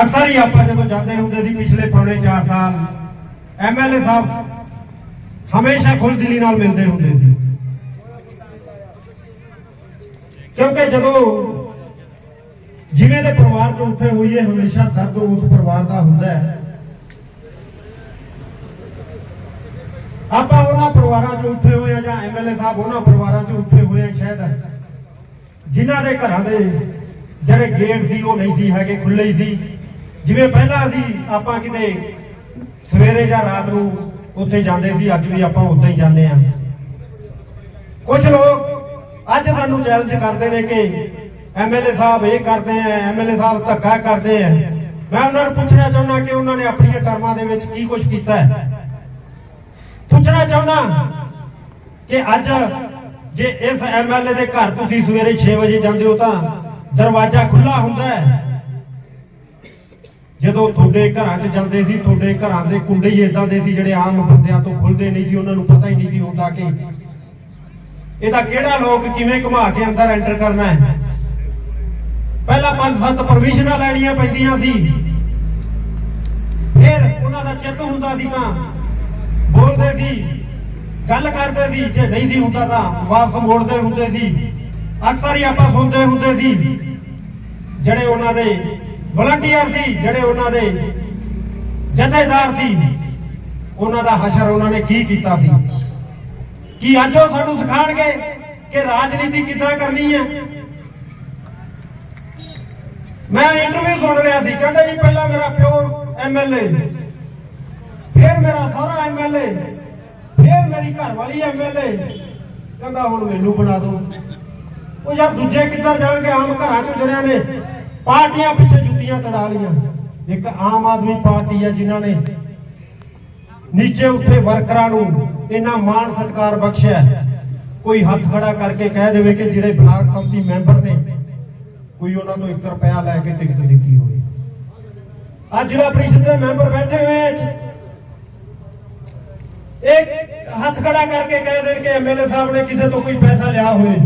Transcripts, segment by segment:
ਅਕਸਰ ਹੀ ਆਪਾਂ ਜਦੋਂ ਜਾਂਦੇ ਹੁੰਦੇ ਸੀ ਪਿਛਲੇ ਪੌਣੇ 4 ਸਾਲ ਐਮਐਲਏ ਸਾਹਿਬ ਹਮੇਸ਼ਾ ਖੁੱਲ ਖੁੱਲ੍ਹ ਨਾਲ ਮਿਲਦੇ ਹੁੰਦੇ ਸੀ। ਕਿਉਂਕਿ ਜਦੋਂ ਜਿਵੇਂ ਦੇ ਪਰਿਵਾਰ ਤੋਂ ਉੱਠੇ ਹੋਈਏ, ਹਮੇਸ਼ਾ ਦਰਦ ਉਸ ਪਰਿਵਾਰ ਦਾ ਹੁੰਦਾ ਹੈ। ਆਪਾਂ ਉਹਨਾਂ ਪਰਿਵਾਰਾਂ 'ਚੋਂ ਉੱਠੇ ਹੋਏ ਆ ਜਾਂ ਐਮਐਲਏ ਸਾਹਿਬ ਉਹਨਾਂ ਪਰਿਵਾਰਾਂ 'ਚੋਂ ਉੱਠੇ ਹੋਏ ਆ ਸ਼ਾਇਦ। ਜਿਨ੍ਹਾਂ ਦੇ ਘਰਾਂ ਦੇ ਜਿਹੜੇ ਗੇਟ ਸੀ, ਉਹ ਨਹੀਂ ਸੀ, ਹੈਗੇ ਖੁੱਲੇ ਹੀ ਸੀ। ਜਿਵੇਂ ਪਹਿਲਾਂ ਅਸੀਂ ਆਪਾਂ ਕਿਤੇ ਸਵੇਰੇ ਜਾਂ ਰਾਤ ਨੂੰ ਉੱਥੇ ਜਾਂਦੇ ਸੀ, ਅੱਜ ਵੀ ਆਪਾਂ ਉੱਥੇ ਹੀ ਜਾਂਦੇ ਆ ਕੁਝ ਲੋਕ ਅੱਜ ਸਾਨੂੰ ਚੈਲੰਜ ਕਰਦੇ ਨੇ ਕਿ ਐਮਐਲਏ ਸਾਹਿਬ ਇਹ ਕਰਦੇ ਆ ਐਮਐਲਏ ਸਾਹਿਬ ਧੱਕਾ ਕਰਦੇ ਆ। ਮੈਂ ਉਹਨਾਂ ਨੂੰ ਪੁੱਛਣਾ ਚਾਹੁੰਦਾ ਕਿ ਉਹਨਾਂ ਨੇ ਆਪਣੀਆਂ ਟਰਮਾਂ ਦੇ ਵਿੱਚ ਕੀ ਕੁਝ ਕੀਤਾ ਹੈ। ਪੁੱਛਣਾ ਚਾਹੁੰਦਾ ਕਿ ਅੱਜ ਜੇ ਇਸ ਐਮਐਲਏ ਦੇ ਘਰ ਤੁਸੀਂ ਸਵੇਰੇ 6 ਵਜੇ ਜਾਂਦੇ ਹੋ ਤਾਂ ਦਰਵਾਜ਼ਾ ਖੁੱਲਾ ਹੁੰਦਾ ਹੈ? ਜਦੋਂ ਤੁਹਾਡੇ ਘਰਾਂ 'ਚ ਜਾਂਦੇ ਸੀ, ਤੁਹਾਡੇ ਘਰਾਂ ਦੇ ਕੁੰਡੇ ਹੀ ਇਦਾਂ ਦੇ ਸੀ ਜਿਹੜੇ ਆਮ ਬੰਦਿਆਂ ਤੋਂ ਖੁੱਲਦੇ ਨਹੀਂ ਸੀ, ਉਹਨਾਂ ਨੂੰ ਪਤਾ ਹੀ ਨਹੀਂ ਸੀ ਹੁੰਦਾ ਕਿ ਇਹਦਾ ਕਿਹੜਾ ਲੋਕ ਕਿਵੇਂ ਘੁਮਾ ਕੇ ਅੰਦਰ ਐਂਟਰ ਕਰਨਾ ਹੈ। ਪਹਿਲਾਂ ਪੰਜ ਸੱਤ ਪਰਮਿਸ਼ਨਾਂ ਲੈਣੀਆਂ ਪੈਂਦੀਆਂ ਸੀ। ਫਿਰ ਉਹਨਾਂ ਦਾ ਚੈੱਕ ਹੁੰਦਾ ਸੀ ਤਾਂ ਬੋਲਦੇ ਸੀ, ਗੱਲ ਕਰਦੇ ਸੀ, ਜੇ ਨਹੀਂ ਸੀ ਹੁੰਦਾ ਤਾਂ ਵਾਪਸ ਮੋੜਦੇ ਹੁੰਦੇ ਸੀ। ਅਕਸਰ ਹੀ ਆਪਾਂ ਸੁਣਦੇ ਹੁੰਦੇ ਸੀ, ਜਿਹੜੇ ਉਹਨਾਂ ਦੇ ਵਲੰਟੀਅਰ ਸੀ, ਜਿਹੜੇ ਉਹਨਾਂ ਦੇ ਜਥੇਦਾਰ ਸੀ। ਉਹਨਾਂ ਦਾ ਹਸ਼ਰ ਉਹਨਾਂ ਨੇ ਕੀ ਕੀਤਾ ਸੀ? ਕੀ ਅੱਜ ਉਹ ਸਾਨੂੰ ਸਿਖਾਣਗੇ ਕਿ ਰਾਜਨੀਤੀ ਕਿੱਦਾਂ ਕਰਨੀ ਹੈ? ਮੈਂ ਇੰਟਰਵਿਊ ਸੁਣ ਰਿਹਾ ਸੀ, ਕਹਿੰਦੇ ਜੀ ਪਹਿਲਾਂ ਮੇਰਾ ਪਿਓ ਐਮਐਲਏ ਫਿਰ ਮੇਰਾ ਸਾਰਾ ਐਮਐਲਏ ਫਿਰ ਮੇਰੀ ਘਰ ਵਾਲੀ ਐਮਐਲਏ ਕਹਿੰਦਾ ਹੁਣ ਮੈਨੂੰ ਬਣਾ ਦਿਓ। ਉਹ ਯਾਰ ਦੂਜੇ ਕਿੱਧਰ ਜਾਣਗੇ? ਆਮ ਘਰਾਂ ਚੋਂ ਜੜਿਆਂ ਨੇ, ਪਾਰਟੀਆਂ ਪਿੱਛੇ ਜੁੱਤੀਆਂ ਤੜਾ ਇੱਕ ਆਮ ਆਦਮੀ ਪਾਰਟੀ ਆ ਜਿਨ੍ਹਾਂ ਨੇ ਨੀਚੇ ਉੱਠੇ ਵਰਕਰਾਂ ਨੂੰ ਇੰਨਾ ਮਾਣ ਸਤਿਕਾਰ ਬਖਸ਼ਿਆ ਕੋਈ ਹੱਥ ਖੜਾ ਕਰਕੇ ਕਹਿ ਦੇਵੇ ਕਿ ਜਿਹੜੇ ਬਲਾਕ ਸੰਮਤੀ ਮੈਂਬਰ ਨੇ, ਕੋਈ ਉਹਨਾਂ ਤੋਂ 1 ਰੁਪਿਆ ਲੈ ਕੇ ਟਿਕਟ ਦਿੱਤੀ ਹੋਵੇ। ਅੱਜ ਜ਼ਿਲ੍ਹਾ ਪ੍ਰੀਸ਼ਦ ਦੇ ਮੈਂਬਰ ਬੈਠੇ ਹੋਏ ਆ ਇੱਕ ਹੱਥ ਖੜਾ ਕਰਕੇ ਕਹਿ ਦੇਣ ਕਿ ਐਮਐਲਏ ਸਾਹਿਬ ਨੇ ਕਿਸੇ ਤੋਂ ਕੋਈ ਪੈਸਾ ਲਿਆ ਹੋਵੇ।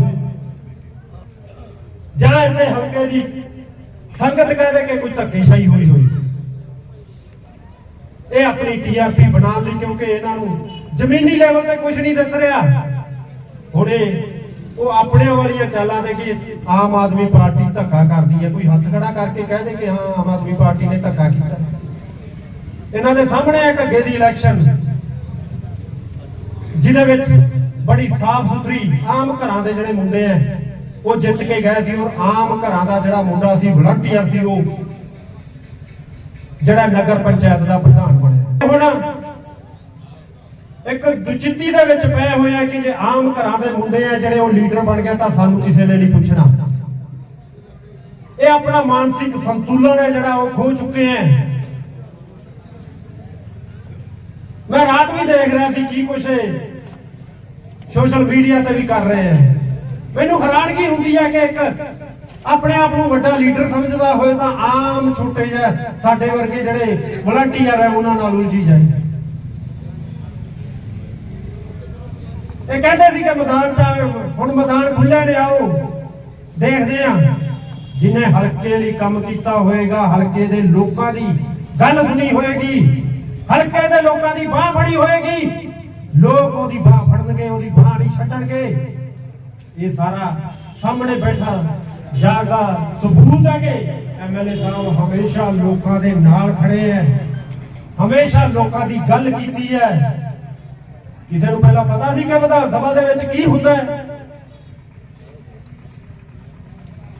ਜਾਂ ਇੱਥੇ ਹਲਕੇ ਦੀ ਸੰਗਤ ਕਹਿ ਦੇ ਕਿ ਕੋਈ ਧੱਕੇਸ਼ਾਹੀ ਹੋਈ ਹੋਈ। ਇਹ ਆਪਣੀ ਟੀਆਰਪੀ ਬਣਾਉਣ ਲਈ ਕਿਉਂਕਿ ਇਹਨਾਂ ਨੂੰ ਜ਼ਮੀਨੀ ਲੈਵਲ ਤੇ ਕੁਝ ਨਹੀਂ ਦੱਸ ਰਿਹਾ। ਹੁਣੇ ਉਹ ਆਪਣਿਆਂ ਵਾਲੀਆਂ ਚਾਲਾਂ ਤੇ ਕਿ ਆਮ ਆਦਮੀ ਪਾਰਟੀ ਧੱਕਾ ਕਰਦੀ ਹੈ, ਕੋਈ ਹੱਥ ਖੜਾ ਕਰਕੇ ਕਹਿ ਦੇ ਕਿ ਹਾਂ, ਆਮ ਆਦਮੀ ਪਾਰਟੀ ਨੇ ਧੱਕਾ ਕੀਤਾ। ਇਹਨਾਂ ਦੇ ਸਾਹਮਣੇ ਇੱਕ ਅੱਗੇ ਦੀ ਇਲੈਕਸ਼ਨ ਜਿਹਦੇ ਵਿੱਚ ਬੜੀ ਸਾਫ਼ ਸੁਥਰੀ ਆਮ ਘਰਾਂ ਦੇ ਜਿਹੜੇ ਮੁੰਡੇ ਆ ਉਹ ਜਿੱਤ ਕੇ ਗਏ ਸੀ ਔਰ ਆਮ ਘਰਾਂ ਦਾ ਜਿਹੜਾ ਮੁੰਡਾ ਸੀ ਵਲੰਟੀਅਰ ਸੀ ਉਹ, ਜਿਹੜਾ ਨਗਰ ਪੰਚਾਇਤ ਦਾ ਪ੍ਰਧਾਨ ਬਣਿਆ। ਹੁਣ ਇੱਕ ਦੁਚਿੱਤੀ ਦੇ ਵਿੱਚ ਪਏ ਹੋਏ ਆ ਕਿ ਜੇ ਆਮ ਘਰਾਂ ਦੇ ਮੁੰਡੇ ਆ ਜਿਹੜੇ ਉਹ ਲੀਡਰ ਬਣ ਗਿਆ ਤਾਂ ਸਾਨੂੰ ਕਿਸੇ ਨੇ ਨਹੀਂ ਪੁੱਛਣਾ। ਇਹ ਆਪਣਾ ਮਾਨਸਿਕ ਸੰਤੁਲਨ ਹੈ ਜਿਹੜਾ ਉਹ ਖੋ ਚੁੱਕੇ ਆ। ਮੈਂ ਰਾਤ ਵੀ ਦੇਖ ਰਿਹਾ ਸੀ ਕੀ ਕੁਛ ਸੋਸ਼ਲ ਮੀਡੀਆ ਤੇ ਵੀ ਕਰ ਰਹੇ ਆ। ਮੈਨੂੰ ਹੈਰਾਨਗੀ ਹੁੰਦੀ ਹੈ ਕਿ ਇੱਕ ਆਪਣੇ ਆਪ ਨੂੰ ਵੱਡਾ ਲੀਡਰ ਸਮਝਦਾ ਹੋਏ ਤਾਂ ਆਮ ਛੋਟੇ ਜਿਹੇ ਸਾਡੇ ਵਰਗੇ ਜਿਹੜੇ ਵਲੰਟੀਅਰ ਹੈ, ਉਹਨਾਂ ਨਾਲ ਉਲਝੀ ਜਾਏ। ਇਹ ਕਹਿੰਦੇ ਸੀ ਕਿ ਮੈਦਾਨ ਚ ਹੁਣ ਮੈਦਾਨ ਖੁੱਲੇ ਨੇ ਆਓ। ਦੇਖਦੇ ਆ ਜਿਨੇ ਹਲਕੇ ਲਈ ਕੰਮ ਕੀਤਾ ਹੋਏਗਾ, ਹਲਕੇ ਦੇ ਲੋਕਾਂ ਦੀ ਗੱਲ ਸੁਣੀ ਹੋਏਗੀ, ਹਲਕੇ ਦੇ ਲੋਕਾਂ ਦੀ ਬਾਹ ਫੜੀ ਹੋਏਗੀ। ਲੋਕ ਉਹਦੀ ਬਾਹ ਫੜਨਗੇ, ਉਹਦੀ ਬਾਹ ਨਹੀਂ ਛੱਡਣਗੇ। ਇਹ ਸਾਰਾ ਸਾਹਮਣੇ ਬੈਠਾ ਜਾਗਾ ਸਬੂਤ ਹੈ ਕਿ ਐਮਐਲਏ ਸਾਹਿਬ ਹਮੇਸ਼ਾ ਲੋਕਾਂ ਦੇ ਨਾਲ ਖੜੇ ਹੈ। ਹਮੇਸ਼ਾ ਲੋਕਾਂ ਦੀ ਗੱਲ ਕੀਤੀ ਹੈ। ਕਿਸੇ ਨੂੰ ਪਹਿਲਾਂ ਪਤਾ ਸੀ ਕਿ ਵਿਧਾਨ ਸਭਾ ਦੇ ਵਿੱਚ ਕੀ ਹੁੰਦਾ ਹੈ?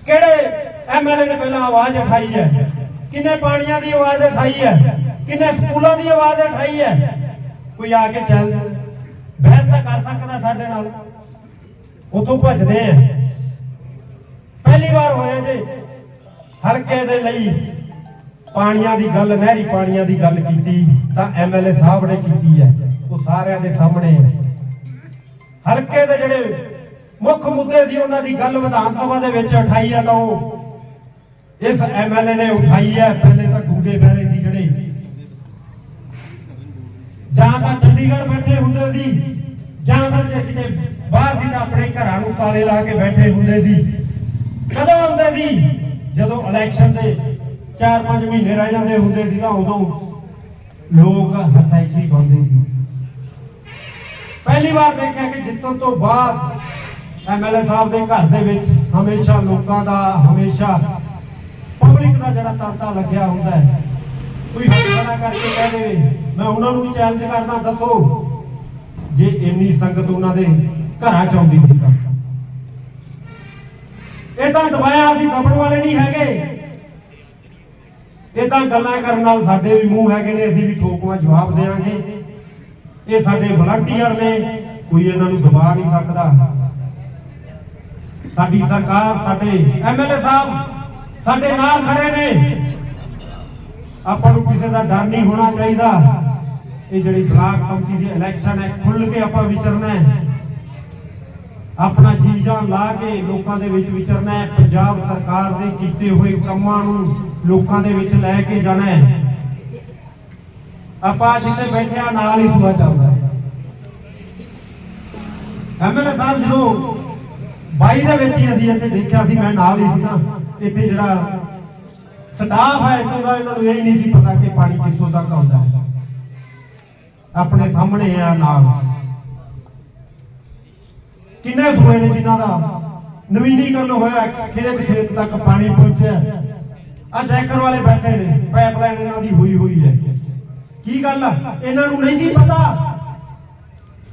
ਕਿਹੜੇ ਐਮਐਲਏ ਨੇ ਪਹਿਲਾਂ ਆਵਾਜ਼ ਉਠਾਈ ਹੈ? ਕਿੰਨੇ ਪਾਣੀਆਂ ਦੀ ਆਵਾਜ਼ ਉਠਾਈ ਹੈ? ਕਿੰਨੇ ਸਕੂਲਾਂ ਦੀ ਆਵਾਜ਼ ਉਠਾਈ ਹੈ? ਕੋਈ ਆ ਕੇ ਚੱਲ ਬਹਿਸ ਤਾਂ ਕਰ ਸਕਦਾ ਸਾਡੇ ਨਾਲ। ਉਥੋਂ ਭੱਜਦੇ ਆ। ਪਹਿਲੀ ਵਾਰ ਹੋਇਆ ਜੇ, ਹਲਕੇ ਦੇ ਲਈ ਪਾਣੀਆਂ ਦੀ ਗੱਲ, ਨਹਿਰੀ ਪਾਣੀਆਂ ਦੀ ਗੱਲ ਕੀਤੀ, ਤਾਂ ਐਮਐਲਏ ਸਾਹਿਬ ਨੇ ਕੀਤੀ ਹੈ। ਉਹ ਸਾਰਿਆਂ ਦੇ ਸਾਹਮਣੇ ਹੈ। ਹਲਕੇ ਦੇ ਜਿਹੜੇ ਮੁੱਖ ਮੁੱਦੇ ਸੀ, ਉਹਨਾਂ ਦੀ ਗੱਲ ਵਿਧਾਨ ਸਭਾ ਦੇ ਵਿੱਚ ਉਠਾਈ ਹੈ ਤਾਂ ਉਹ ਇਸ ਐਮਐਲਏ ਨੇ ਉਠਾਈ ਹੈ। ਪਹਿਲੇ ਤਾਂ ਗੂੰਗੇ ਬਹਿਰੇ ਸੀ ਜਿਹੜੇ। ਜਾਂ ਤਾਂ ਚੰਡੀਗੜ੍ਹ ਬੈਠੇ ਹੁੰਦੇ ਸੀ, ਜਾਂ ਫਿਰ ਕਿਤੇ ਬਾਹਰ ਸੀ ਤਾਂ ਆਪਣੇ ਘਰਾਂ ਨੂੰ ਤਾਲੇ ਲਾ ਕੇ ਬੈਠੇ ਹੁੰਦੇ ਸੀ। ਕਦੋਂ ਆਉਂਦੇ ਸੀ? ਜਦੋਂ ਇਲੈਕਸ਼ਨ ਦੇ 4-5 ਮਹੀਨੇ ਰਹਿ ਜਾਂਦੇ ਹੁੰਦੇ ਸੀ ਤਾਂ ਉਦੋਂ ਲੋਕ ਹੱਥਾਂ 'ਚ ਸੀ। ਪਹਿਲੀ ਵਾਰ ਦੇਖਿਆ ਕਿ ਜਿੱਤਣ ਤੋਂ ਬਾਅਦ ਐਮਐਲਏ ਸਾਹਿਬ ਦੇ ਘਰ ਦੇ ਵਿੱਚ ਹਮੇਸ਼ਾ ਲੋਕਾਂ ਦਾ, ਹਮੇਸ਼ਾ ਪਬਲਿਕ ਦਾ ਜਿਹੜਾ ਤਾਂਤਾ ਲੱਗਿਆ ਹੁੰਦਾ ਹੈ। ਕੋਈ ਹੱਥਾਂ ਕਰਕੇ ਕਹਿ ਦੇਵੇ। ਮੈਂ ਉਹਨਾਂ ਨੂੰ ਵੀ ਚੈਲੰਜ ਕਰਦਾ, ਦੱਸੋ। ਜੇ ਇੰਨੀ ਸੰਗਤ ਉਹਨਾਂ ਦੇ ਘਰਾਂ ਚ ਆਉਂਦੀ ਸੀ। ਇਹ ਤਾਂ ਦਵਾਇਆ ਅਸੀਂ ਦਬਣ ਵਾਲੇ ਨਹੀਂ ਹੈਗੇ। ਇਹ ਤਾਂ ਗੱਲਾਂ ਕਰਨ ਨਾਲ ਸਾਡੇ ਵੀ ਮੂੰਹ ਹੈਗੇ ਨੇ, ਅਸੀਂ ਵੀ ਠੋਕਵਾ ਜਵਾਬ ਦੇਵਾਂਗੇ। ਇਹ ਸਾਡੇ ਵਲੰਟੀਅਰ ਨੇ, ਕੋਈ ਇਹਨਾਂ ਨੂੰ ਦਬਾ ਨਹੀਂ ਸਕਦਾ। ਸਾਡੀ ਸਰਕਾਰ, ਸਾਡੇ ਐਮਐਲਏ ਸਾਹਿਬ, ਸਾਡੇ ਨਾਲ ਖੜੇ ਨੇ। ਆਪਾਂ ਨੂੰ ਕਿਸੇ ਦਾ ਡਰ ਨਹੀਂ ਹੋਣਾ ਚਾਹੀਦਾ। ਇਹ ਜਿਹੜੀ ਬਲਾਕ ਕਮੇਟੀ ਦੀ ਇਲੈਕਸ਼ਨ ਹੈ ਖੁੱਲ ਕੇ ਆਪਾਂ ਵਿਚਰਨਾ ਹੈ। ਆਪਣਾ ਜੀ ਜਾਨ ਲਾ ਕੇ ਲੋਕਾਂ ਦੇ ਵਿੱਚ ਵਿਚਰਨਾ ਹੈ। ਪੰਜਾਬ ਸਰਕਾਰ ਦੇ ਕੀਤੇ ਹੋਏ ਕੰਮਾਂ ਨੂੰ ਲੋਕਾਂ ਦੇ ਵਿੱਚ ਲੈ ਕੇ ਜਾਣਾ ਹੈ। ਆਪਾਂ ਜਿੱਥੇ ਬੈਠੇ ਆ ਨਾਲ ਹੀ ਸੁਆ ਚੱਲਦਾ ਐਮਐਲਏ ਸਾਹਿਬ, ਜਦੋਂ 22 ਦੇ ਵਿੱਚ ਹੀ ਅਸੀਂ ਇੱਥੇ ਦੇਖਿਆ ਸੀ, ਮੈਂ ਨਾਲ ਹੀ ਸੀ ਨਾ, ਇੱਥੇ ਜਿਹੜਾ ਸਟਾਫ ਹੈ, ਇੱਥੋਂ ਦਾ ਇਹਨਾਂ ਨੂੰ ਇਹ ਨਹੀਂ ਸੀ ਪਤਾ ਕਿ ਪਾਣੀ ਕਿੱਥੋਂ ਤੱਕ ਆਉਂਦਾ ਆਪਣੇ ਸਾਹਮਣੇ ਆ ਨਾਲ। ਕਿੰਨੇ ਸੂਏ ਨੇ ਜਿਨ੍ਹਾਂ ਦਾ? ਨਵੀਨੀਕਰਨ ਹੋਇਆ, ਖੇਤ ਖੇਤ ਤੱਕ ਪਾਣੀ ਪਹੁੰਚਿਆ। ਆ ਜੈਕਰ ਵਾਲੇ ਬੈਠੇ ਨੇ ਪਾਈਪਲਾਈਨ ਇਹਨਾਂ ਦੀ ਹੋਈ ਹੋਈ ਹੈ। ਕੀ ਗੱਲ ਇਹਨਾਂ ਨੂੰ ਨਹੀਂ ਸੀ ਪਤਾ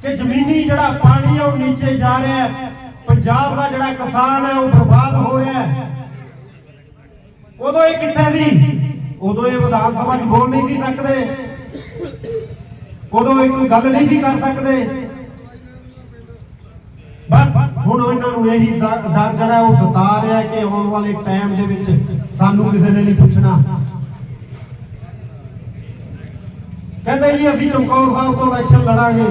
ਕਿ ਜ਼ਮੀਨੀ ਜਿਹੜਾ ਪਾਣੀ ਹੈ ਉਹ ਨੀਚੇ ਜਾ ਰਿਹਾ ਹੈ। ਪੰਜਾਬ ਦਾ ਜਿਹੜਾ ਕਿਸਾਨ ਹੈ, ਉਹ ਬਰਬਾਦ ਹੋ ਰਿਹਾ ਹੈ। ਉਦੋਂ ਇਹ ਕਿੱਥੇ ਸੀ? ਉਦੋਂ ਇਹ ਵਿਧਾਨ ਸਭਾ 'ਚ ਬੋਲ ਨਹੀਂ ਸੀ ਸਕਦੇ। ਉਦੋਂ ਇਹ ਕੋਈ ਗੱਲ ਨਹੀਂ ਸੀ ਕਰ ਸਕਦੇ। ਬਸ ਹੁਣ ਇਹਨਾਂ ਨੂੰ ਇਹੀ ਡਰ ਜਿਹੜਾ ਉਹ ਸਤਾ ਰਿਹਾ ਕਿ ਆਉਣ ਵਾਲੇ ਟਾਈਮ ਦੇ ਵਿੱਚ ਸਾਨੂੰ ਕਿਸੇ ਨੇ ਨਹੀਂ ਪੁੱਛਣਾ। ਕਹਿੰਦੇ ਜੀ, ਅਸੀਂ ਚਮਕੌਰ ਸਾਹਿਬ ਤੋਂ ਇਲੈਕਸ਼ਨ ਲੜਾਂਗੇ।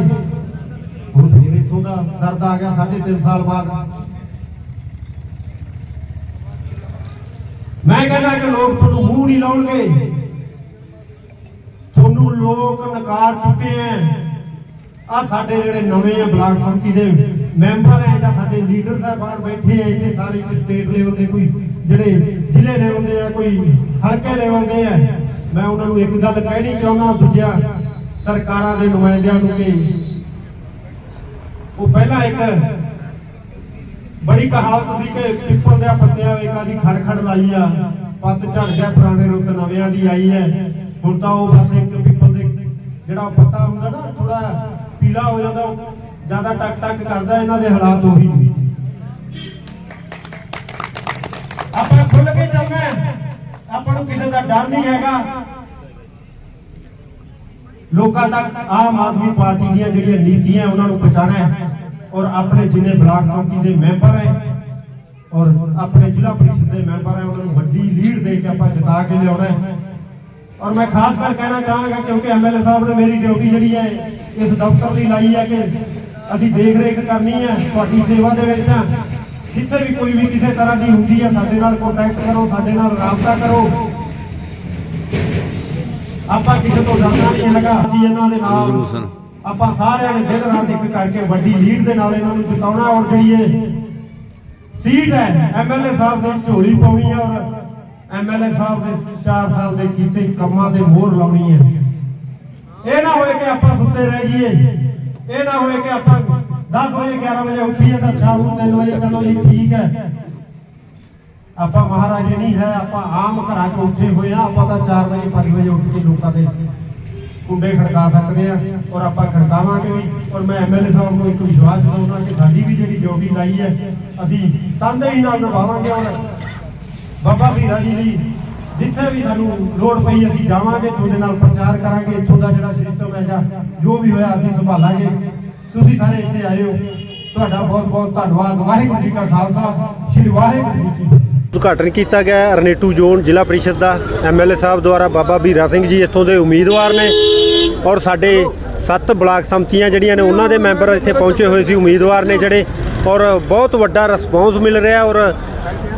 ਹੁਣ ਫਿਰ ਇੱਥੋਂ ਦਾ ਦਰਦ ਆ ਗਿਆ ਸਾਢੇ ਤਿੰਨ ਸਾਲ ਬਾਅਦ। ਮੈਂ ਕਹਿੰਦਾ ਕਿ ਲੋਕ ਤੁਹਾਨੂੰ ਮੂੰਹ ਨਹੀਂ ਲਾਉਣਗੇ। ਤੁਹਾਨੂੰ ਲੋਕ ਨਕਾਰ ਚੁੱਕੇ ਐ ਆ ਸਾਡੇ ਜਿਹੜੇ ਨਵੇਂ ਆ ਬਲਾਕ ਸੰਮਤੀ ਦੇ। ਮੈਂਬਰ ਐ ਜਾਂ ਸਾਡੇ ਲੀਡਰ ਸਾਹਿਬਾਨ ਬੈਠੇ ਐ ਇੱਥੇ ਸਾਰੇ ਸਟੇਟ ਲੈਵਲ ਦੇ ਕੋਈ, ਜਿਹੜੇ ਜ਼ਿਲ੍ਹੇ ਲੈਵਲ ਦੇ ਆ, ਕੋਈ ਹਲਕੇ ਲੈਵਲ ਦੇ ਆ। ਮੈਂ ਉਹਨਾਂ ਨੂੰ ਇੱਕ ਗੱਲ ਕਹਿਣੀ ਚਾਹੁੰਦਾ ਦੂਜਿਆਂ ਸਰਕਾਰਾਂ ਦੇ ਨੁਮਾਇੰਦਿਆਂ ਨੂੰ ਕਿ ਉਹ ਪਹਿਲਾਂ ਇੱਕ ਬੜੀ ਕਹਾਵਤ ਸੀ ਕਿ ਪਿੱਪਲ ਦੇ ਪੱਤਿਆਂ ਵੇ ਕਾਦੀ ਖੜਖੜ ਲਾਈ ਆ, ਪੱਤ ਝੜ ਗਿਆ, ਪੁਰਾਣੇ ਰੁੱਤ ਨਵਿਆਂ ਦੀ ਆਈ ਹੈ। ਹੁਣ ਤਾਂ ਉਹ ਬਸ ਇੱਕ ਪਿੱਪਲ ਦੇ ਜਿਹੜਾ ਪੱਤਾ ਹੁੰਦਾ ਨਾ ਥੋੜਾ ਪੀਲਾ ਹੋ ਜਾਂਦਾ ਜ਼ਿਆਦਾ ਟਕ ਟਕ ਕਰਦਾ ਇਹਨਾਂ ਦੇ ਹਾਲਾਤ ਉਹੀ। ਆਪਾਂ ਖੁੱਲ ਕੇ ਚੱਲਣਾ ਆਪਾਂ ਨੂੰ ਕਿਸੇ ਦਾ ਡਰ ਨਹੀਂ ਹੈਗਾ। ਲੋਕਾਂ ਤੱਕ ਆਮ ਆਦਮੀ ਪਾਰਟੀ ਦੀਆਂ ਜਿਹੜੀਆਂ ਨੀਤੀਆਂ ਉਹਨਾਂ ਨੂੰ ਪਹੁੰਚਾਉਣਾ ਹੈ ਔਰ ਆਪਣੇ ਜਿੰਨੇ ਬਲਾਕ ਕਮੇਟੀ ਦੇ ਮੈਂਬਰ ਹੈ ਔਰ ਆਪਣੇ ਜ਼ਿਲ੍ਹਾ ਪਰਿਸ਼ਦ ਦੇ ਮੈਂਬਰ ਹੈ, ਉਹਨਾਂ ਨੂੰ ਵੱਡੀ ਲੀਡ ਦੇ ਕੇ ਆਪਾਂ ਜਿਤਾ ਕੇ ਲਿਆਉਣਾ ਹੈ। ਔਰ ਮੈਂ ਖਾਸ ਕਰ ਕਹਿਣਾ ਚਾਹਾਂਗਾ ਕਿਉਂਕਿ ਐਮਐਲਏ ਸਾਹਿਬ ਨੇ ਮੇਰੀ ਡਿਊਟੀ ਜਿਹੜੀ ਹੈ, ਇਸ ਦਫ਼ਤਰ ਦੀ ਲਾਈ ਹੈ ਕਿ ਅਸੀਂ ਦੇਖ ਰੇਖ ਕਰਨੀ ਹੈ ਤੁਹਾਡੀ ਸੇਵਾ ਦੇ ਵਿੱਚ ਹਾਂ। ਜਿੱਥੇ ਵੀ ਕੋਈ ਵੀ ਕਿਸੇ ਤਰ੍ਹਾਂ ਦੀ ਹੁੰਦੀ ਹੈ ਸਾਡੇ ਨਾਲ ਕੰਟੈਕਟ ਕਰੋ ਸਾਡੇ ਨਾਲ ਰਾਬਤਾ ਕਰੋ। ਆਪਾਂ ਕਿਸੇ ਤੋਂ ਡਰਨਾ ਨਹੀਂ ਹੈਗਾ। ਅਸੀਂ ਇਹਨਾਂ ਦੇ ਨਾਲ ਆਪਾਂ ਸਾਰਿਆਂ ਨੇ ਦਿਨ ਰਾਤ ਇੱਕ ਕਰਕੇ ਵੱਡੀ ਲੀਡ ਦੇ ਨਾਲ ਇਹਨਾਂ ਨੂੰ ਜਿਤਾਉਣਾ ਔਰ ਜਿਹੜੀ ਇਹ ਸੀਟ ਹੈ ਐਮਐਲਏ ਸਾਹਿਬ ਦੀ ਝੋਲੀ ਪਾਉਣੀ ਹੈ ਔਰ ਐਮਐਲਏ ਸਾਹਿਬ ਦੇ 4 ਸਾਲ ਦੇ ਕੀਤੇ ਕੰਮਾਂ ਤੇ ਮੋਹਰ ਲਾਉਣੀ ਹੈ ਇਹ ਨਾ ਹੋਏ ਕਿ ਆਪਾਂ ਸੁੱਤੇ ਰਹਿ ਜਾਈਏ। ਇਹ ਨਾ ਹੋਏ ਕਿ ਆਪਾਂ 10 ਵਜੇ 11 ਵਜੇ ਉੱਠੀਏ ਤਾਂ ਸ਼ਾਮ ਨੂੰ 3 ਵਜੇ ਚਲੋ ਜੀ, ਠੀਕ ਹੈ। ਆਪਾਂ ਮਹਾਰਾਜ ਨਹੀਂ ਹੈ, ਆਪਾਂ ਆਮ ਘਰਾਂ 'ਚ ਉੱਠੇ ਹੋਏ ਆ ਆਪਾਂ ਤਾਂ 4 ਵਜੇ 5 ਵਜੇ ਉੱਠ ਕੇ ਲੋਕਾਂ ਦੇ ਕੁੰਡੇ ਖੜਕਾ ਸਕਦੇ ਆ ਔਰ ਆਪਾਂ ਖੜਕਾਵਾਂਗੇ ਵੀ। ਔਰ ਮੈਂ ਐਮਐਲਏ ਸਾਹਿਬ ਨੂੰ ਇੱਕ ਵਿਸ਼ਵਾਸ ਦਿਵਾਉਣਾ ਕਿ ਸਾਡੀ ਵੀ ਜਿਹੜੀ ਡਿਊਟੀ ਲਾਈ ਹੈ, ਅਸੀਂ ਤਨਦੇਹੀ ਨਾਲ ਨਿਭਾਵਾਂਗੇ ਔਰ ਬਾਬਾ ਵੀਰਾ ਜੀ ਦੀ ਜਿੱਥੇ ਵੀ ਸਾਨੂੰ ਲੋੜ ਪਈ, ਅਸੀਂ ਜਾਵਾਂਗੇ, ਤੁਹਾਡੇ ਨਾਲ ਪ੍ਰਚਾਰ ਕਰਾਂਗੇ, ਇੱਥੋਂ ਦਾ ਜਿਹੜਾ ਸਿਸਟਮ ਹੈ ਜਾਂ ਜੋ ਵੀ ਹੋਇਆ, ਅਸੀਂ ਸੰਭਾਲਾਂਗੇ। ਤੁਸੀਂ ਸਾਰੇ ਇੱਥੇ ਆਏ ਹੋ। ਤੁਹਾਡਾ ਬਹੁਤ ਬਹੁਤ ਧੰਨਵਾਦ। ਵਾਹਿਗੁਰੂ ਜੀ ਕਾ ਖਾਲਸਾ, ਸ੍ਰੀ ਵਾਹਿਗੁਰੂ ਜੀ ਕੀ ਉਦਘਾਟਨ ਕੀਤਾ ਗਿਆ ਰਨੇਟੂ ਜ਼ੋਨ ਜ਼ਿਲ੍ਹਾ ਪਰਿਸ਼ਦ ਦਾ। ਐਮਐਲਏ ਸਾਹਿਬ ਦੁਆਰਾ ਬਾਬਾ ਵੀਰਾ ਸਿੰਘ ਜੀ ਇੱਥੋਂ ਦੇ ਉਮੀਦਵਾਰ ਨੇ ਔਰ ਸਾਡੇ ਸੱਤ ਬਲਾਕ ਸੰਮਤੀਆਂ ਜਿਹੜੀਆਂ ਨੇ ਉਹਨਾਂ ਦੇ ਮੈਂਬਰ ਇੱਥੇ ਪਹੁੰਚੇ ਹੋਏ ਸੀ, ਉਮੀਦਵਾਰ ਨੇ ਜਿਹੜੇ। ਔਰ ਬਹੁਤ ਵੱਡਾ ਰਿਸਪੌਂਸ ਮਿਲ ਰਿਹਾ ਔਰ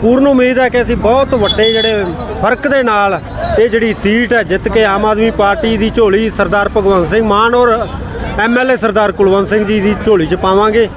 ਪੂਰਨ ਉਮੀਦ ਹੈ ਕਿ ਅਸੀਂ ਬਹੁਤ ਵੱਡੇ ਜਿਹੜੇ ਫ਼ਰਕ ਦੇ ਨਾਲ ਇਹ ਜਿਹੜੀ ਸੀਟ ਹੈ ਜਿੱਤ ਕੇ ਆਮ ਆਦਮੀ ਪਾਰਟੀ ਦੀ ਝੋਲੀ ਸਰਦਾਰ ਭਗਵੰਤ ਸਿੰਘ ਮਾਨ ਔਰ ਐਮਐਲਏ ਸਰਦਾਰ ਕੁਲਵੰਤ ਸਿੰਘ ਜੀ ਦੀ ਝੋਲੀ 'ਚ ਪਾਵਾਂਗੇ।